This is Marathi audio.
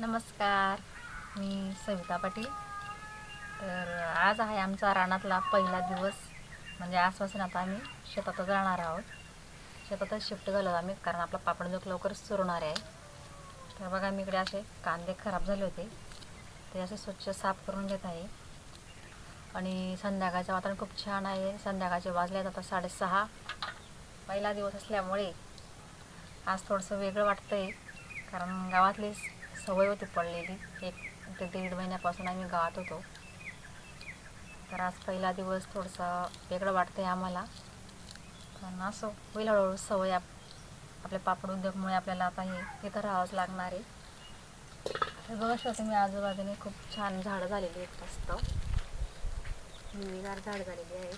नमस्कार मी सविता पाटील. तर आज आहे आमचा रानातला पहिला दिवस. म्हणजे आजपासून आता आम्ही शेतातच जाणार आहोत. शेतातच शिफ्ट झालो आम्ही कारण आपला पापड लवकर लवकरच सुरणार आहे. तर बघा मी इकडे असे कांदे खराब झाले होते. ते असे स्वच्छ साफ करून घेत आहे. आणि संध्याकाळचं वातावरण खूप छान आहे. संध्याकाळचे वाजले आहेत आता साडेसहा. पहिला दिवस असल्यामुळे आज थोडंसं वेगळं वाटतं आहे कारण गावातली सवय होती पडलेली. एक ते दीड महिन्यापासून आम्ही गात होतो. तर आज पहिला दिवस थोडंसं वेगळं वाटतं आहे आम्हाला. पण असं होईल हळूहळू सवय आप आपल्या पापड उद्योगमुळे आपल्याला आता हे इथं राहावंच लागणार आहे. तर बघा शकतो मी आजूबाजूने खूप छान झाडं झालेली आहेत मस्त. हिरवीगार झाड झालेली आहेत.